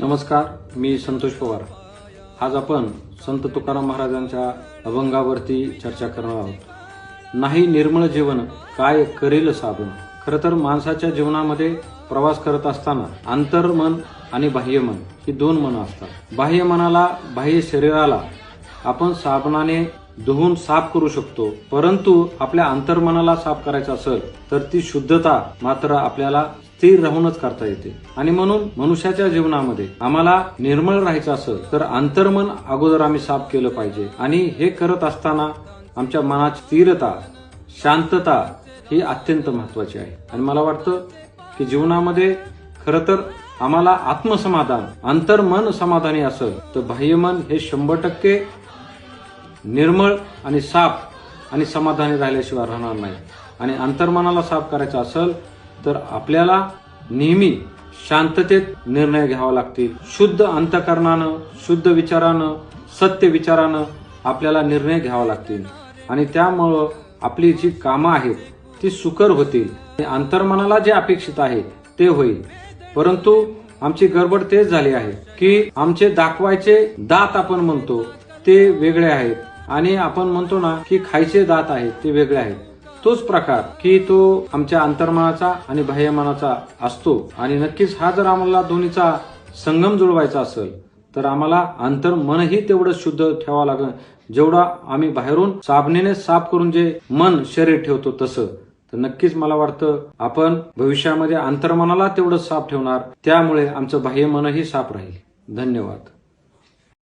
नमस्कार मी संतोष पवार. आज आपण संत तुकाराम महाराजांच्या अभंगावरती चर्चा करणार आहोत. नाही निर्मळ जीवन काय करेल साबण खरं तर माणसाच्या जीवनामध्ये प्रवास करत असताना आंतरमन आणि बाह्यमन ही दोन मनं असतात. बाह्य मनाला बाह्य शरीराला आपण साबणाने धुवून साफ करू शकतो. परंतु आपल्या अंतर्मनाला साफ करायचं असेल तर ती शुद्धता मात्र आपल्याला स्थिर राहूनच करता येते. आणि म्हणून मनुष्याच्या जीवनामध्ये आम्हाला निर्मळ राहायचं असेल तर अंतर्मन अगोदर आम्ही साफ केलं पाहिजे. आणि हे करत असताना आमच्या मनाची स्थिरता शांतता ही अत्यंत महत्वाची आहे. आणि मला वाटतं की जीवनामध्ये खरं तर आम्हाला आत्मसमाधान अंतर्मन समाधानी असेल तर बाह्यमन हे शंभर टक्के निर्मळ आणि साफ आणि समाधानी राहिल्याशिवाय राहणार नाही. आणि अंतर्मनाला साफ करायचं असेल तर आपल्याला नेहमी शांततेत निर्णय घ्यावा लागतील. शुद्ध अंतकरणानं शुद्ध विचारानं सत्य विचारानं आपल्याला निर्णय घ्यावा लागतील. आणि त्यामुळं आपली जी कामं आहेत ती सुकर होतील. अंतर्मनाला जे अपेक्षित आहे ते होईल. परंतु आमची गडबड तेच झाली आहे की आमचे दाखवायचे दात आपण म्हणतो ते वेगळे आहेत. आणि आपण म्हणतो ना की खायचे दात आहेत ते वेगळे आहेत. तोच प्रकार की तो आमच्या अंतर्मनाचा आणि बाह्यमनाचा असतो. आणि नक्कीच हा जर आम्हाला दोन्हीचा संगम जुळवायचा असेल तर आम्हाला अंतर्मनही तेवढं शुद्ध ठेवावं लागेल. जेवढा आम्ही बाहेरून साबणीने साफ करून जे मन शरीर ठेवतो तसं तर नक्कीच मला वाटतं आपण भविष्यामध्ये अंतर्मनाला तेवढं साफ ठेवणार. त्यामुळे आमचं बाह्यमनही साफ राहील. धन्यवाद.